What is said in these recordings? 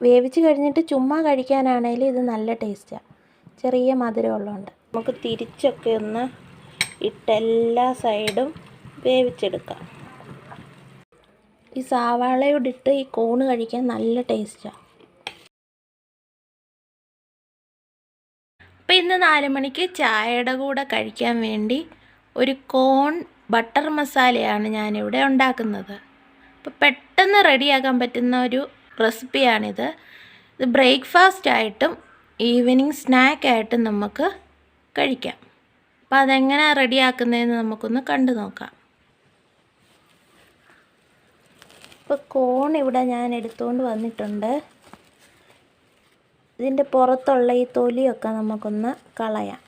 വേവിച്ച് കഴിഞ്ഞിട്ട് ചുമ്മാ കഴിക്കാനാണെങ്കിൽ ഇത് നല്ല ടേസ്റ്റാണ് ചെറിയ മധുരം ഉള്ളതുകൊണ്ട് നമുക്ക് തിരിച്ചൊക്കെ ഒന്ന് ഇട്ട് എല്ലാ സൈഡും വേവിച്ചെടുക്കാം. ഈ സവാളയോട് ഇട്ട് ഈ കോണ് കഴിക്കാൻ നല്ല ടേസ്റ്റാണ് അപ്പോൾ ഇന്ന് നാല് മണിക്ക് ചായയുടെ കൂടെ കഴിക്കാൻ വേണ്ടി ഒരു കോൺ ബട്ടർ മസാലയാണ് ഞാനിവിടെ ഉണ്ടാക്കുന്നത്. അപ്പോൾ പെട്ടെന്ന് റെഡിയാക്കാൻ പറ്റുന്ന ഒരു റെസിപ്പിയാണിത്. ഇത് ബ്രേക്ക്ഫാസ്റ്റ് ആയിട്ടും ഈവനിങ് സ്നാക്കായിട്ടും നമുക്ക് കഴിക്കാം. അപ്പോൾ അതെങ്ങനെ റെഡിയാക്കുന്നതെന്ന് നമുക്കൊന്ന് കണ്ടു നോക്കാം. ഇപ്പോൾ കോൺ ഇവിടെ ഞാൻ എടുത്തുകൊണ്ട് വന്നിട്ടുണ്ട്. ഇതിന്റെ പുറത്തുള്ള ഈ തൊലിയൊക്കെ നമുക്കൊന്ന് കളയാം.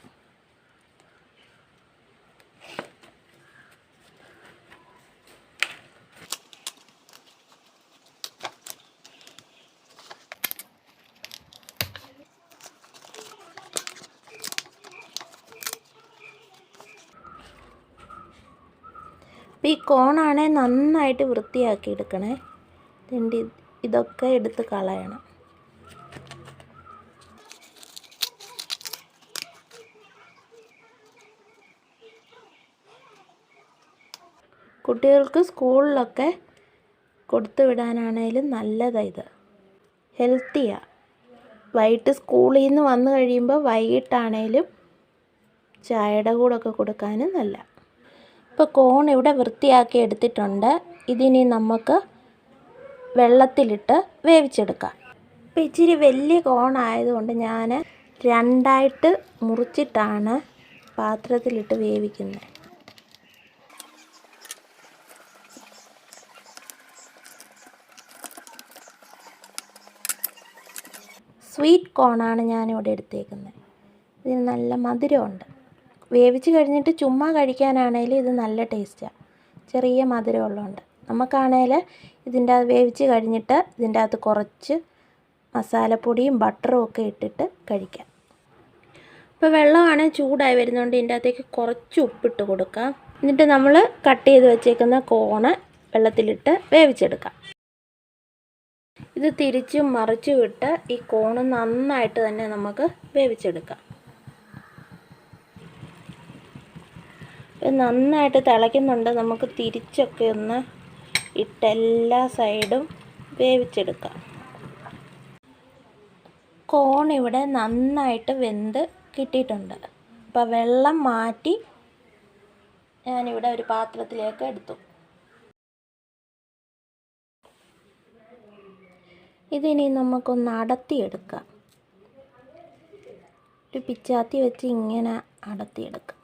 അപ്പോൾ ഈ കോണാണെ നന്നായിട്ട് വൃത്തിയാക്കി എടുക്കണേ. ഇതിന്റെ ഇതൊക്കെ എടുത്ത് കളയണം. കുട്ടികൾക്ക് സ്കൂളിലൊക്കെ കൊടുത്തു വിടാനാണേലും നല്ലതാണ് ഇത്. ഹെൽത്തിയാണ് വൈകിട്ട് സ്കൂളിൽ നിന്ന് വന്നു കഴിയുമ്പോൾ വൈകിട്ടാണേലും ചായയുടെ കൂടെ ഒക്കെ കൊടുക്കാനും നല്ല. ഇപ്പോൾ കോൺ ഇവിടെ വൃത്തിയാക്കി എടുത്തിട്ടുണ്ട്. ഇതിനി നമുക്ക് വെള്ളത്തിലിട്ട് വേവിച്ചെടുക്കാം. ഇപ്പോൾ ഇച്ചിരി വലിയ കോൺ ആയതുകൊണ്ട് ഞാൻ രണ്ടായിട്ട് മുറിച്ചിട്ടാണ് പാത്രത്തിലിട്ട് വേവിക്കുന്നത്. സ്വീറ്റ് കോണാണ് ഞാനിവിടെ എടുത്തേക്കുന്നത്. ഇതിന് നല്ല മധുരമുണ്ട്. വേവിച്ച് കഴിഞ്ഞിട്ട് ചുമ്മാ കഴിക്കാനാണേലും ഇത് നല്ല ടേസ്റ്റാണ് ചെറിയ മധുരം ഉള്ളതുകൊണ്ട് നമുക്കാണേൽ ഇതിന്റെ അത് വേവിച്ച് കഴിഞ്ഞിട്ട് ഇതിന്റെ അകത്ത് കുറച്ച് മസാലപ്പൊടിയും ബട്ടറും ഒക്കെ ഇട്ടിട്ട് കഴിക്കാം. ഇപ്പോൾ വെള്ളമാണ് ചൂടായി വരുന്നതുകൊണ്ട് ഇതിന്റെ അകത്തേക്ക് കുറച്ച് ഉപ്പിട്ട് കൊടുക്കാം. എന്നിട്ട് നമ്മൾ കട്ട് ചെയ്ത് വെച്ചേക്കുന്ന കോണ് വെള്ളത്തിലിട്ട് വേവിച്ചെടുക്കാം. ഇത് തിരിച്ചും മറിച്ചും ഇട്ട് ഈ കോണ് നന്നായിട്ട് തന്നെ നമുക്ക് വേവിച്ചെടുക്കാം. ഇത് നന്നായിട്ട് തിളയ്ക്കുന്നുണ്ട്. നമുക്ക് തിരിച്ചൊക്കെ ഒന്ന് ഇട്ട് എല്ലാ സൈഡും വേവിച്ചെടുക്കാം. കോൺ ഇവിടെ നന്നായിട്ട് വെന്ത് കിട്ടിയിട്ടുണ്ട്. അപ്പോൾ വെള്ളം മാറ്റി ഞാനിവിടെ ഒരു പാത്രത്തിലേക്ക് എടുത്തു. ഇതിനി നമുക്കൊന്ന് അടത്തിയെടുക്കാം. ഒരു പിച്ചാത്തി വെച്ച് ഇങ്ങനെ അടത്തിയെടുക്കാം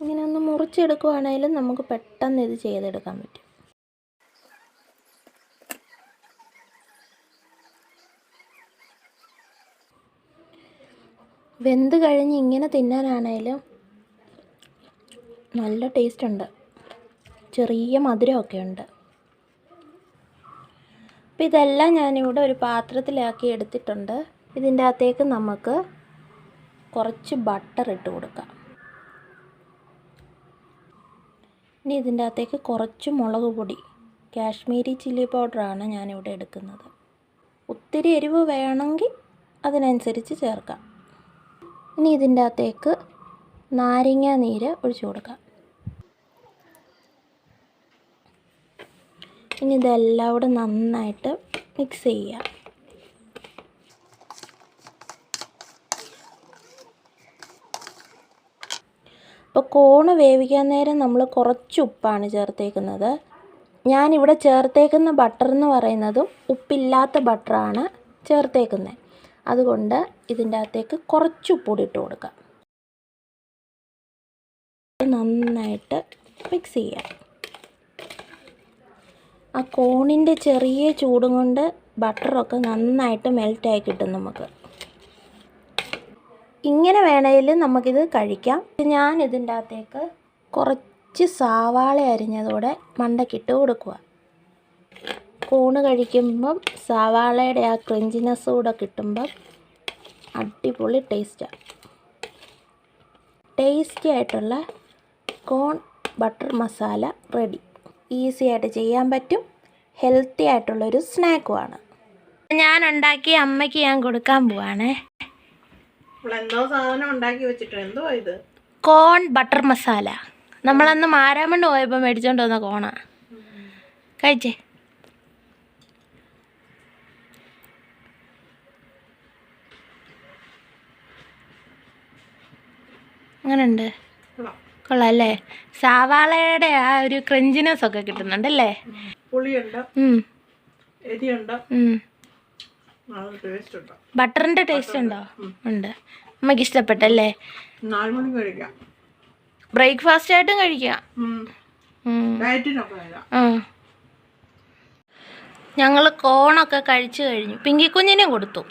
ഇങ്ങനെ ഒന്ന് മുറിച്ചെടുക്കുവാണെങ്കിലും നമുക്ക് പെട്ടെന്ന് ഇത് ചെയ്തെടുക്കാൻ പറ്റും. വെന്ത് കഴിഞ്ഞ് ഇങ്ങനെ തിന്നാനാണേലും നല്ല ടേസ്റ്റ് ഉണ്ട് ചെറിയ മധുരമൊക്കെ ഉണ്ട് അപ്പം ഇതെല്ലാം ഞാനിവിടെ ഒരു പാത്രത്തിലാക്കി എടുത്തിട്ടുണ്ട്. ഇതിന്റെ അകത്തേക്ക് നമുക്ക് കുറച്ച് ബട്ടർ ഇട്ട് കൊടുക്കാം. ഇനി ഇതിന്റെ അകത്തേക്ക് കുറച്ച് മുളക് പൊടി കാശ്മീരി ചില്ലി പൗഡറാണ് ഞാനിവിടെ എടുക്കുന്നത്. ഒത്തിരി എരിവ് വേണമെങ്കിൽ അതിനനുസരിച്ച് ചേർക്കാം. ഇനി ഇതിന്റെ അകത്തേക്ക് നാരങ്ങ നീര് ഒഴിച്ചു കൊടുക്കാം. ഇനി ഇതെല്ലാം കൂടെ നന്നായിട്ട് മിക്സ് ചെയ്യുക. അപ്പോൾ കോണ് വേവിക്കാൻ നേരം നമ്മൾ കുറച്ച് ഉപ്പാണ് ചേർത്തേക്കുന്നത്. ഞാനിവിടെ ചേർത്തേക്കുന്ന ബട്ടർ എന്ന് പറയുന്നതും ഉപ്പില്ലാത്ത ബട്ടറാണ് ചേർത്തേക്കുന്നത് അതുകൊണ്ട് ഇതിന്റെ അകത്തേക്ക് കുറച്ച് ഉപ്പൂടി ഇട്ട് കൊടുക്കാം. നന്നായിട്ട് മിക്സ് ചെയ്യാം. ആ കോണിന്റെ ചെറിയ ചൂടും കൊണ്ട് ബട്ടറൊക്കെ നന്നായിട്ട് മെൽറ്റായി കിട്ടും നമുക്ക്. ഇങ്ങനെ വേണമെങ്കിൽ നമുക്കിത് കഴിക്കാം. ഞാൻ ഇതിന്റെ അകത്തേക്ക് കുറച്ച് സവാള അരിഞ്ഞതോടെ മണ്ടക്കിട്ട് കൊടുക്കുക കൂണ് കഴിക്കുമ്പം സവാളയുടെ ആ ക്രഞ്ചിനെസ് കൂടെ കിട്ടുമ്പം അടിപൊളി ടേസ്റ്റാണ് ടേസ്റ്റി ആയിട്ടുള്ള corn butter masala ready. Easy ആയിട്ട് ചെയ്യാൻ പറ്റും. ഹെൽത്തി ആയിട്ടുള്ളൊരു സ്നാക്കുമാണ് ഞാൻ ഉണ്ടാക്കി അമ്മയ്ക്ക് ഞാൻ കൊടുക്കാൻ പോവാണേ. എന്തോ സാധനം ഉണ്ടാക്കി വെച്ചിട്ട് എന്തോ ഇത്? കോൺ ബട്ടർ മസാല നമ്മളന്ന് മാരാമണ്ണ് പോയപ്പോൾ മേടിച്ചോണ്ട് വന്ന കോണാ കഴിച്ചേ. അങ്ങനെയുണ്ട്. കൊള്ളാം. അല്ലേ? സവാളയുടെ ആ ഒരു ക്രഞ്ചിനെസ് ഒക്കെ കിട്ടുന്നുണ്ടല്ലേ? പുളിയുണ്ട്. എരിയുണ്ട്. നല്ല ടേസ്റ്റ് ഉണ്ട്? ടേസ്റ്റ് ഉണ്ടോ? ഉണ്ട്. അമ്മയ്ക്ക് ഇഷ്ടപ്പെട്ടല്ലേ? ബ്രേക്ക്ഫാസ്റ്റ് ആയിട്ടും കഴിക്കാം. ഞങ്ങൾ കോണൊക്കെ കഴിച്ചു കഴിഞ്ഞു. പിങ്കി കുഞ്ഞിനും കൊടുത്തു.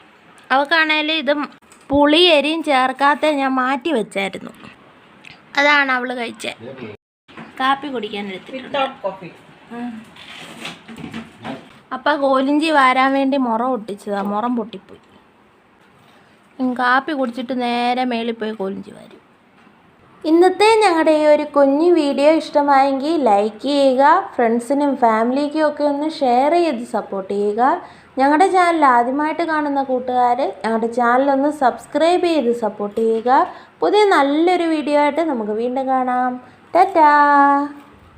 അവക്കാണേൽ ഇത് പുളി എരിയും ചേർക്കാത്ത ഞാൻ മാറ്റി വെച്ചായിരുന്നു. അതാണ് അവൾ കഴിച്ചത് കാപ്പി കുടിക്കാൻ എടുത്തിട്ടുണ്ട്. അപ്പം കോലിഞ്ചി വാരാൻ വേണ്ടി മുറം ഒട്ടിച്ചതാണ് മുറം പൊട്ടിപ്പോയി. കാപ്പി കുടിച്ചിട്ട് നേരെ മേളിൽ പോയി കോലിഞ്ചി വാരും. ഇന്നത്തെ ഞങ്ങളുടെ ഈ ഒരു കുഞ്ഞു വീഡിയോ ഇഷ്ടമായെങ്കിൽ ലൈക്ക് ചെയ്യുക ഫ്രണ്ട്സിനും ഫാമിലിക്കും ഒക്കെ ഒന്ന് ഷെയർ ചെയ്ത് സപ്പോർട്ട് ചെയ്യുക. ഞങ്ങളുടെ ചാനൽ ആദ്യമായിട്ട് കാണുന്ന കൂട്ടുകാർ ഞങ്ങളുടെ ചാനലൊന്ന് സബ്സ്ക്രൈബ് ചെയ്ത് സപ്പോർട്ട് ചെയ്യുക. പുതിയ നല്ലൊരു വീഡിയോ ആയിട്ട് നമുക്ക് വീണ്ടും കാണാം. ടാറ്റാ!